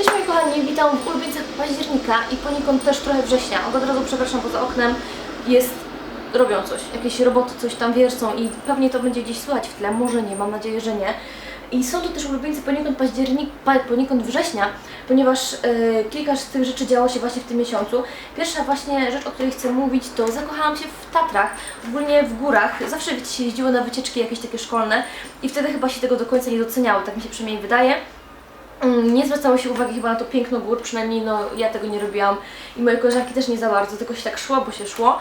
Cześć moi kochani, witam w ulubieńcach października i poniekąd też trochę września. Od razu przepraszam, bo za oknem jest... robią coś, jakieś roboty coś tam wiercą i pewnie to będzie gdzieś słychać w tle, może nie, mam nadzieję, że nie. I są to też ulubieńcy poniekąd październik, pa, poniekąd września, ponieważ e, kilka z tych rzeczy działo się właśnie w tym miesiącu. Pierwsza właśnie rzecz, o której chcę mówić, to zakochałam się w Tatrach, ogólnie w górach. Zawsze się jeździło na wycieczki jakieś takie szkolne i wtedy chyba się tego do końca nie doceniało, tak mi się przynajmniej wydaje. Mm, Nie zwracało się uwagi chyba na to piękno gór, przynajmniej no, ja tego nie robiłam i moje koleżanki też nie za bardzo, tylko się tak szło, bo się szło.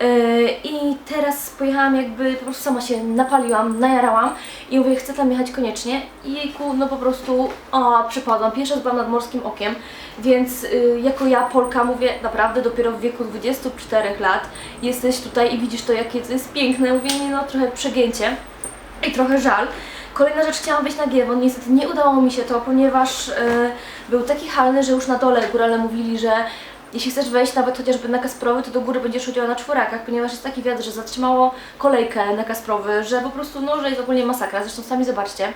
Yy, I teraz pojechałam jakby, po prostu sama się napaliłam, najarałam i mówię, chcę tam jechać koniecznie i jejku, no po prostu, o, przepadłam. Pierwszy raz byłam nad morskim okiem, więc yy, jako ja, Polka, mówię, naprawdę dopiero w wieku 24 lat jesteś tutaj i widzisz to, jakie to jest piękne. Mówię, no, trochę przegięcie i trochę żal. Kolejna rzecz, chciałam wejść na Giewon, niestety nie udało mi się to, ponieważ e, był taki halny, że już na dole górale mówili, że jeśli chcesz wejść nawet chociażby na Kasprowy, to do góry będziesz chodziła na czworakach, ponieważ jest taki wiatr, że zatrzymało kolejkę na Kasprowy, że po prostu, no, że jest ogólnie masakra. Zresztą sami zobaczcie.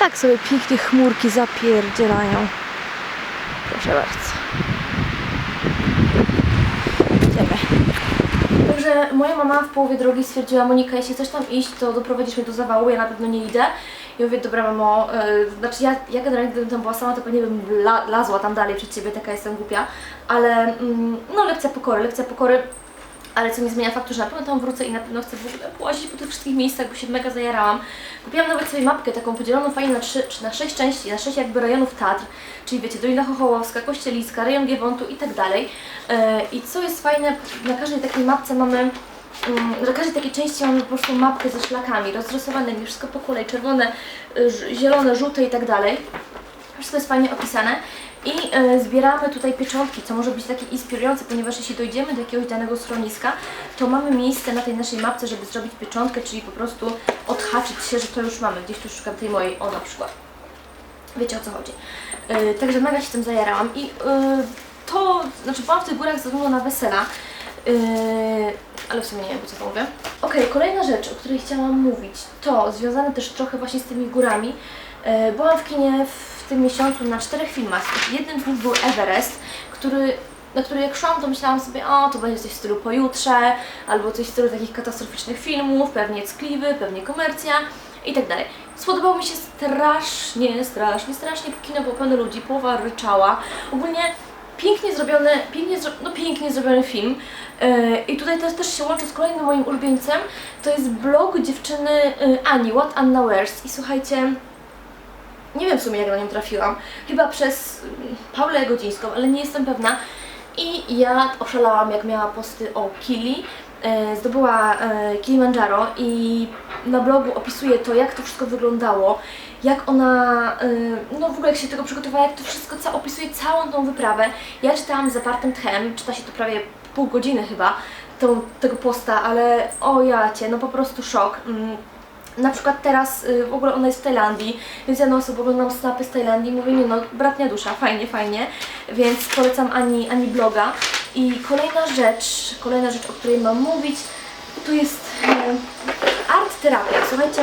Tak sobie pięknie chmurki zapierdzielają. Proszę bardzo. Idziemy. Także moja mama w połowie drogi stwierdziła, Monika, jeśli chcesz tam iść, to doprowadzisz mnie do zawału, ja na pewno nie idę. I mówię, dobra mamo, yy, znaczy ja, ja generalnie gdybym tam była sama, to pewnie bym la, lazła tam dalej przed Ciebie, taka jestem głupia. Ale mm, no lekcja pokory, lekcja pokory. Ale co nie zmienia faktu, że na pewno tam wrócę i na pewno chcę w ogóle po tych wszystkich miejscach, bo się mega zajarałam. Kupiłam nawet sobie mapkę taką podzieloną fajnie na, trzy, na sześć części, na sześć jakby rejonów Tatr, czyli wiecie, Dolina Chochołowska, Kościeliska, rejon Giewontu i tak dalej. E, I co jest fajne, na każdej takiej mapce mamy mm, na każdej takiej części mamy po prostu mapkę ze szlakami, rozrysowanymi, wszystko po kolei, czerwone, zielone, żółte i tak dalej. Wszystko jest fajnie opisane. I e, zbieramy tutaj pieczątki, co może być takie inspirujące, ponieważ jeśli dojdziemy do jakiegoś danego schroniska, to mamy miejsce na tej naszej mapce, żeby zrobić pieczątkę, czyli po prostu odhaczyć się, że to już mamy. Gdzieś tu szukam tej mojej, o na przykład. Wiecie o co chodzi. E, także mega się tym zajarałam i e, to, znaczy byłam w tych górach względu na wesela, ale w sumie nie wiem, co to mówię. Okej, kolejna rzecz, o której chciałam mówić, to związane też trochę właśnie z tymi górami. Byłam w kinie w tym miesiącu na czterech filmach. Jednym z nich był Everest, który na który jak szłam, to myślałam sobie, o, to będzie coś w stylu pojutrze, albo coś w stylu takich katastroficznych filmów, pewnie ckliwy, pewnie komercja i tak dalej. Spodobało mi się strasznie, strasznie, strasznie, kino było ludzi, połowa ryczała. Ogólnie pięknie zrobiony, pięknie, no pięknie zrobiony film. Yy, I tutaj też, też się łączy z kolejnym moim ulubieńcem. To jest blog dziewczyny yy, Ani, What Anna Wears. I słuchajcie, nie wiem w sumie jak na nią trafiłam. Chyba przez mm, Paulę Godzińską, ale nie jestem pewna. I ja oszalałam jak miała posty o Kili. E, zdobyła e, Kilimandżaro i na blogu opisuje to, jak to wszystko wyglądało, jak ona, e, no w ogóle jak się tego przygotowała, jak to wszystko, ca- opisuje całą tą wyprawę. Ja czytałam z zapartym tchem, czyta się to prawie pół godziny chyba, tą, tego posta, ale o jacie, no po prostu szok. Mm, na przykład teraz y, w ogóle ona jest w Tajlandii, więc ja na sobie oglądam snapy z Tajlandii mówię, nie no, bratnia dusza, fajnie, fajnie, więc polecam Ani, Ani bloga. I kolejna rzecz, kolejna rzecz, o której mam mówić, to jest e, art terapia. Słuchajcie,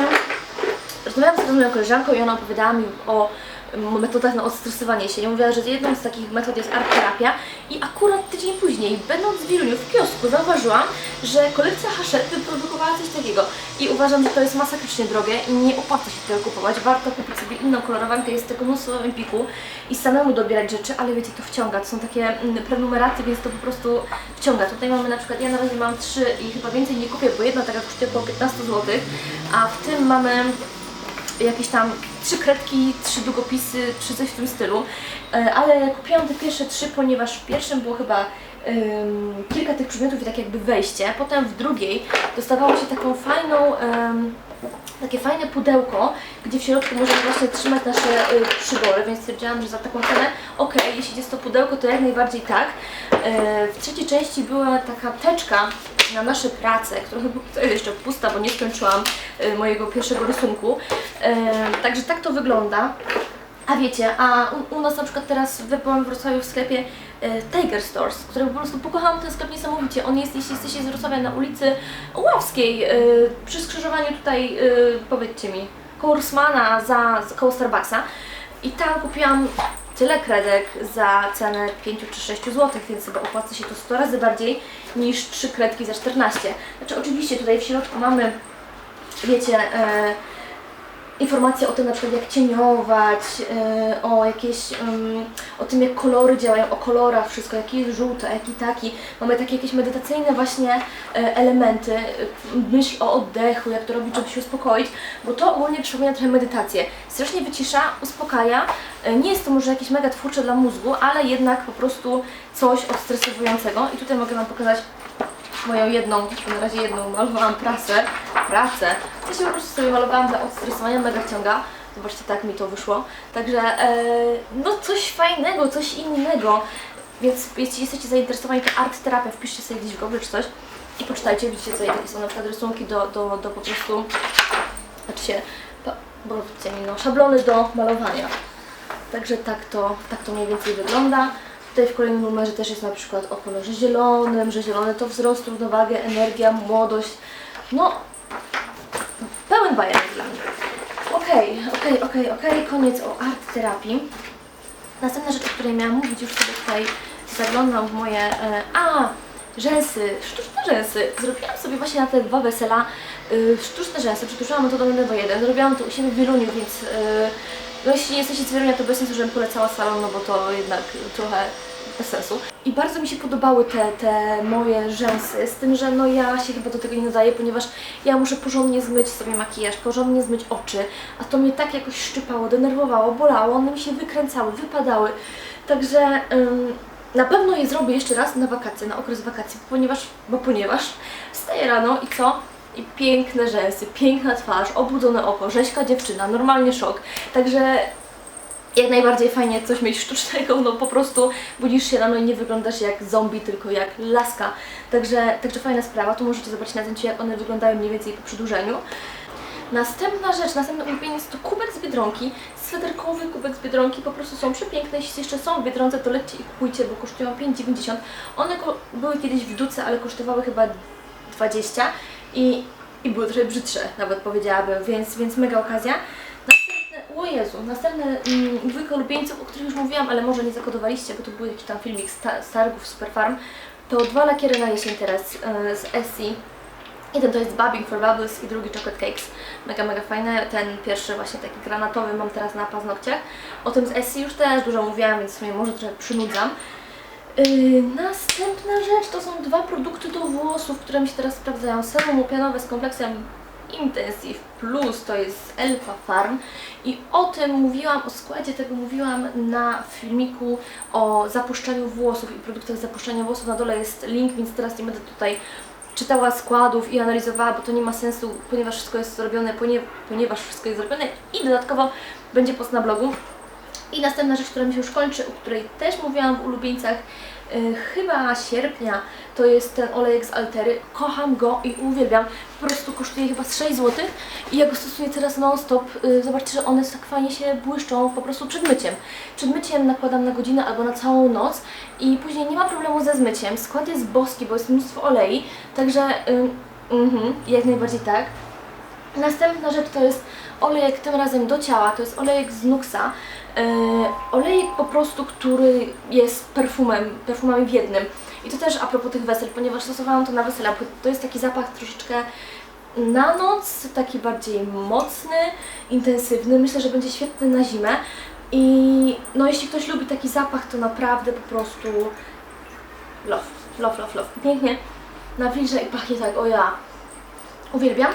rozmawiałam z moją koleżanką i ona opowiadała mi o metodach na odstresowanie się. Ja mówiła, że jedną z takich metod jest art terapia i akurat tydzień później, będąc w Wiluniu w kiosku, zauważyłam, że kolekcja Hachette wyprodukowała coś takiego i uważam, że to jest masakrycznie drogie i nie opłaca się tego kupować. Warto kupić sobie inną kolorowankę, jest tego mnóstwo w Empiku i samemu dobierać rzeczy, ale wiecie, to wciąga. To są takie mm, prenumeraty, więc to po prostu wciąga. Tutaj mamy na przykład, ja na razie mam trzy i chyba więcej nie kupię, bo jedna taka kosztuje około 15 zł, a w tym mamy jakieś tam trzy kredki, trzy długopisy, czy coś w tym stylu. E, Ale kupiłam te pierwsze trzy, ponieważ w pierwszym było chyba ym, kilka tych przedmiotów i tak jakby wejście. Potem w drugiej dostawało się taką fajną, ym, takie fajne pudełko, gdzie w środku możemy właśnie trzymać nasze y, przybory, więc stwierdziłam, że za taką cenę, okej, jeśli jest to pudełko, to jak najbardziej tak. E, w trzeciej części była taka teczka na nasze prace, która to jest jeszcze pusta, bo nie skończyłam y, mojego pierwszego rysunku. E, Także tak to wygląda. A wiecie, a u, u nas na przykład teraz byłam w Wrocławiu w sklepie e, Tiger Stores, który po prostu pokochałam ten sklep niesamowicie. On jest, jeśli jesteście z Wrocławia, na ulicy Ławskiej, e, przy skrzyżowaniu tutaj, powiedzcie mi, koło za, koło Starbucksa. I tam kupiłam tyle kredek za cenę 5 czy 6 zł, więc chyba opłaca się to 100 razy bardziej niż 3 kredki za 14. Znaczy oczywiście tutaj w środku mamy, wiecie, e, informacje o tym na przykład jak cieniować, e, o jakieś, o tym jak kolory działają, o kolorach wszystko, jaki jest żółty, jaki taki. Mamy takie jakieś medytacyjne właśnie e, elementy, e, myśl o oddechu, jak to robić, żeby się uspokoić, bo to ogólnie przypomina trochę medytację. Strasznie wycisza, uspokaja. Nie jest to może jakieś mega twórcze dla mózgu, ale jednak po prostu coś odstresowującego. I tutaj mogę Wam pokazać moją jedną, na razie jedną malowałam prasę, pracę. To się po prostu sobie malowałam dla odstresowania, mega wciąga. Zobaczcie, tak mi to wyszło. Także, e, no coś fajnego, coś innego. Więc jeśli jesteście zainteresowani, to art terapia, wpiszcie sobie gdzieś w Google czy coś i poczytajcie, widzicie sobie, jakie są na przykład rysunki do, do, do po prostu, znaczy się, bo no, szablony do malowania. Także tak to, tak to mniej więcej wygląda. Tutaj w kolejnym numerze też jest na przykład o kolorze zielonym, że zielone to wzrost, równowagę, energia, młodość. No, pełen bajer dla mnie. Okej, okej, okej, okej, koniec o art terapii. Następna rzecz, o której miałam mówić, już sobie tutaj zaglądam w moje... E, a, rzęsy, sztuczne rzęsy. Zrobiłam sobie właśnie na te dwa wesela y, sztuczne rzęsy, przytuszyłam metodą 1 do 1. Zrobiłam to u siebie w Wieluniu, więc... Y, no jeśli jesteście z Wielunia, to bez sensu, żebym polecała salon, no bo to jednak trochę bez sensu. I bardzo mi się podobały te, te moje rzęsy, z tym, że no ja się chyba do tego nie nadaję, ponieważ ja muszę porządnie zmyć sobie makijaż, porządnie zmyć oczy, a to mnie tak jakoś szczypało, denerwowało, bolało, one mi się wykręcały, wypadały. Także ym, na pewno je zrobię jeszcze raz na wakacje, na okres wakacji, ponieważ, bo ponieważ wstaję rano i co? I piękne rzęsy, piękna twarz, obudzone oko, rzeźka dziewczyna, normalnie szok. Także jak najbardziej fajnie coś mieć sztucznego, no po prostu budzisz się rano i nie wyglądasz jak zombie, tylko jak laska. Także, także fajna sprawa, tu możecie zobaczyć na zdjęciu jak one wyglądają mniej więcej po przedłużeniu. Następna rzecz, następny ulubieniec jest to kubek z Biedronki, swederkowy kubek z Biedronki, po prostu są przepiękne, jeśli jeszcze są w Biedronce, to lećcie i kupujcie, bo kosztują 5,90. One były kiedyś w duce, ale kosztowały chyba 20 i, i były trochę brzydsze, nawet powiedziałabym, więc, więc mega okazja. Następne, o Jezu, następne mm, dwójka ulubieńców, o których już mówiłam, ale może nie zakodowaliście, bo to był jakiś tam filmik z, ta- z targów Superfarm, to dwa lakiery na jesień teraz e, z Essie. Jeden to jest Babbing for Bubbles i drugi Chocolate Cakes. Mega, mega fajne. Ten pierwszy właśnie taki granatowy mam teraz na paznokciach. O tym z Essie już też dużo mówiłam, więc w sumie może trochę przynudzam. Yy, następna rzecz to są dwa produkty do włosów, które mi się teraz sprawdzają. Serum łupianowe z kompleksem Intensive Plus, to jest Elfa Farm i o tym mówiłam, o składzie tego mówiłam na filmiku o zapuszczaniu włosów i produktach zapuszczania włosów. Na dole jest link, więc teraz nie będę tutaj czytała składów i analizowała, bo to nie ma sensu, ponieważ wszystko jest zrobione, ponie, ponieważ wszystko jest zrobione i dodatkowo będzie post na blogu. I następna rzecz, która mi się już kończy, o której też mówiłam w ulubieńcach, yy, chyba sierpnia, to jest ten olejek z Altery. Kocham go i uwielbiam. Po prostu kosztuje chyba z 6 zł i ja go stosuję teraz non stop. Yy, zobaczcie, że one tak fajnie się błyszczą po prostu przed myciem. Przed myciem nakładam na godzinę albo na całą noc i później nie ma problemu ze zmyciem. Skład jest boski, bo jest mnóstwo olei, także yy, mhm, jak najbardziej tak. Następna rzecz to jest olejek tym razem do ciała, to jest olejek z Nuxa. Yy, olejek po prostu, który jest perfumem, perfumami w jednym. I to też a propos tych wesel, ponieważ stosowałam to na wesela, to jest taki zapach troszeczkę na noc, taki bardziej mocny, intensywny. Myślę, że będzie świetny na zimę. I no jeśli ktoś lubi taki zapach, to naprawdę po prostu love, love, love, love. Pięknie nawilża i pachnie tak, o ja. Uwielbiam.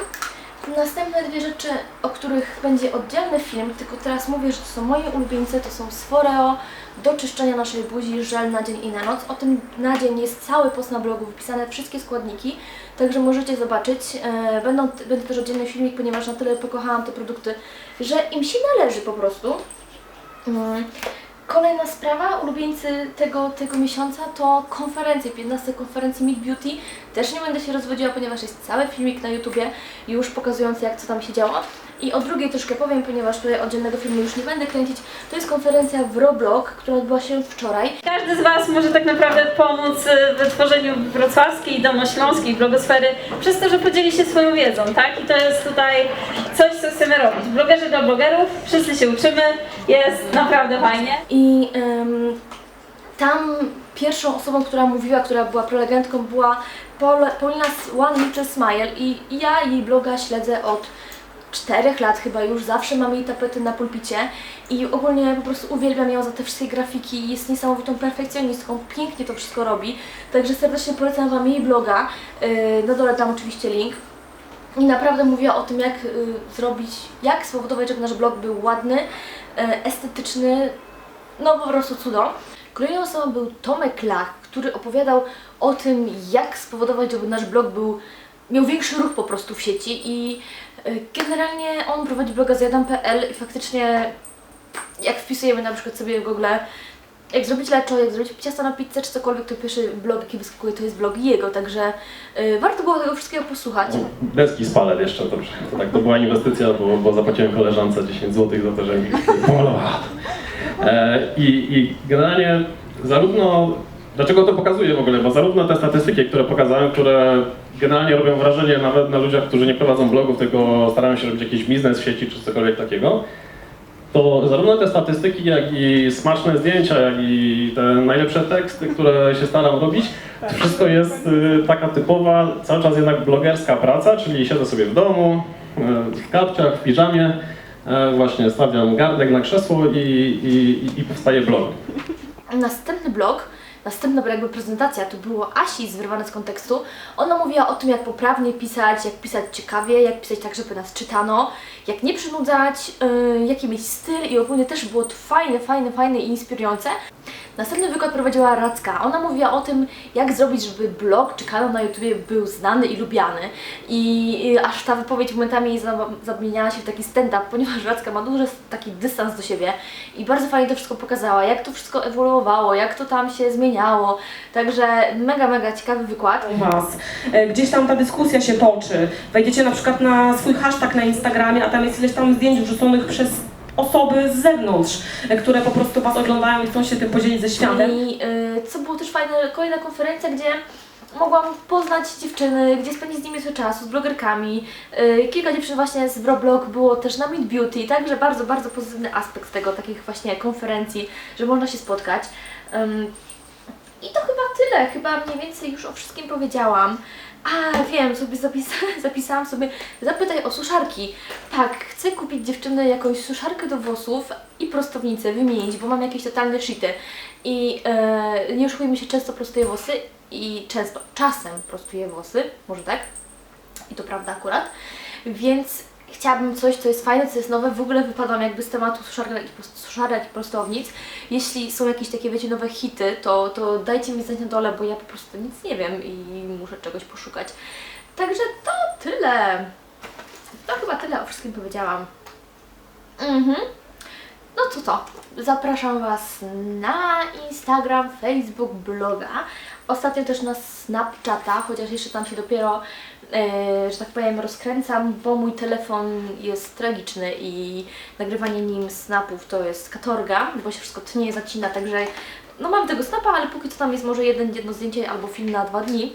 Następne dwie rzeczy, o których będzie oddzielny film, tylko teraz mówię, że to są moje ulubieńce, to są Sforeo do czyszczenia naszej buzi, żel na dzień i na noc. O tym na dzień jest cały post na blogu, wypisane wszystkie składniki, także możecie zobaczyć. E, Będą, będzie też oddzielny filmik, ponieważ na tyle pokochałam te produkty, że im się należy po prostu. Kolejna sprawa, ulubieńcy tego, tego miesiąca to konferencje, 15 konferencji Meet Beauty. Też nie będę się rozwodziła, ponieważ jest cały filmik na YouTubie już pokazujący jak co tam się działo. I o drugiej troszkę powiem, ponieważ tutaj oddzielnego filmu już nie będę kręcić. To jest konferencja w Roblox, która odbyła się wczoraj. Każdy z Was może tak naprawdę pomóc y, w tworzeniu wrocławskiej, domośląskiej blogosfery przez to, że podzieli się swoją wiedzą, tak? I to jest tutaj coś, co chcemy robić. Blogerzy dla blogerów, wszyscy się uczymy, jest naprawdę fajnie. I tam pierwszą osobą, która mówiła, która była prelegentką, była Paul, Paulina Smile i ja jej bloga śledzę od czterech lat chyba już, zawsze mam jej tapety na pulpicie i ogólnie po prostu uwielbiam ją za te wszystkie grafiki, jest niesamowitą perfekcjonistką, pięknie to wszystko robi, także serdecznie polecam Wam jej bloga, yy, na dole dam oczywiście link. I naprawdę mówiła o tym, jak y, zrobić, jak spowodować, żeby nasz blog był ładny, y, estetyczny, no po prostu cudo. Kolejną osobą był Tomek Lach, który opowiadał o tym, jak spowodować, żeby nasz blog był, miał większy ruch po prostu w sieci i y, generalnie on prowadzi bloga zjadam.pl i faktycznie jak wpisujemy na przykład sobie w Google jak zrobić leczo, jak zrobić ciasto na pizzę czy cokolwiek, to pierwszy blog jaki wyskakuje to jest blog jego, także y, warto było tego wszystkiego posłuchać. Deski z palet jeszcze, to, to tak, to była inwestycja, bo, bo zapłaciłem koleżance 10 zł za to, że mi pomalowała. E, i, I generalnie zarówno, dlaczego to pokazuję w ogóle, bo zarówno te statystyki, które pokazałem, które generalnie robią wrażenie nawet na ludziach, którzy nie prowadzą blogów, tylko starają się robić jakiś biznes w sieci czy cokolwiek takiego, to zarówno te statystyki, jak i smaczne zdjęcia, jak i te najlepsze teksty, które się staram robić, to wszystko jest y, taka typowa, cały czas jednak blogerska praca, czyli siedzę sobie w domu, y, w kapciach, w piżamie, y, właśnie stawiam gardek na krzesło i, i, i powstaje blog. Następny blog, następna jakby prezentacja to było Asi z wyrwane z kontekstu. Ona mówiła o tym, jak poprawnie pisać, jak pisać ciekawie, jak pisać tak, żeby nas czytano, jak nie przynudzać, yy, jaki mieć styl i ogólnie też było to fajne, fajne, fajne i inspirujące. Następny wykład prowadziła Radzka. Ona mówiła o tym, jak zrobić, żeby blog czy kanał na YouTubie był znany i lubiany. I aż ta wypowiedź momentami za- zamieniała się w taki stand-up, ponieważ Radzka ma duży taki dystans do siebie i bardzo fajnie to wszystko pokazała, jak to wszystko ewoluowało, jak to tam się zmieniało. Także mega, mega ciekawy wykład. Was. E, Gdzieś tam ta dyskusja się toczy. Wejdziecie na przykład na swój hashtag na Instagramie, a tam jest ileś tam zdjęć wrzuconych przez osoby z zewnątrz, e, które po prostu Was oglądają i chcą się tym podzielić ze światem. I y, co było też fajne, kolejna konferencja, gdzie mogłam poznać dziewczyny, gdzie spędzić z nimi trochę czasu, z blogerkami. Y, kilka dziewczyn właśnie z Broblog było też na Meet Beauty, także bardzo, bardzo pozytywny aspekt tego, takich właśnie konferencji, że można się spotkać. I to chyba tyle, chyba mniej więcej już o wszystkim powiedziałam. A, wiem, sobie zapis zapisałam sobie, zapytaj o suszarki. Tak, chcę kupić dziewczyny jakąś suszarkę do włosów i prostownicę, wymienić, bo mam jakieś totalne shity. I e, nie oszukujmy się, często prostuję włosy i często, czasem prostuję włosy, może tak? I to prawda akurat. Więc chciałabym coś, co jest fajne, co jest nowe. W ogóle wypadłam jakby z tematu suszarek i, suszarek i prostownic. Jeśli są jakieś takie, wiecie, nowe hity, to, to dajcie mi znać na dole, bo ja po prostu nic nie wiem i muszę czegoś poszukać. Także to tyle. To chyba tyle o wszystkim powiedziałam. Mhm. No to to. Zapraszam Was na Instagram, Facebook, bloga. Ostatnio też na Snapchata, chociaż jeszcze tam się dopiero, e, że tak powiem, rozkręcam, bo mój telefon jest tragiczny i nagrywanie nim snapów to jest katorga, bo się wszystko tnie, zacina, także no mam tego snapa, ale póki co tam jest może jeden, jedno zdjęcie albo film na dwa dni.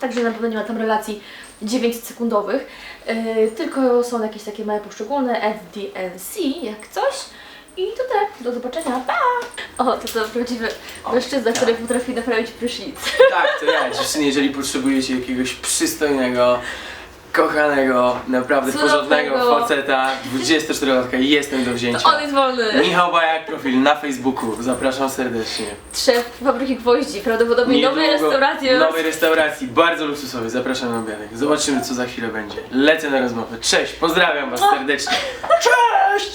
Także na pewno nie ma tam relacji 9 sekundowych, yy, tylko są jakieś takie małe poszczególne FDNC, jak coś. I to tyle. Do zobaczenia. Pa! O, to to prawdziwy mężczyzna, który potrafi naprawić prysznic. Tak, to ja, dziewczyny, jeżeli potrzebujecie jakiegoś przystojnego, kochanego, naprawdę Cudownego. porządnego faceta, 24-latka, jestem do To wzięcia. on jest wolny. Michał Bajak, profil na Facebooku, zapraszam serdecznie. Szef fabryki gwoździ, prawdopodobnie nowej Niedługo- restauracji. Nowej restauracji, bardzo luksusowej, zapraszam na obiadek. Zobaczymy, co za chwilę będzie. Lecę na rozmowę. Cześć, pozdrawiam Was serdecznie. Cześć!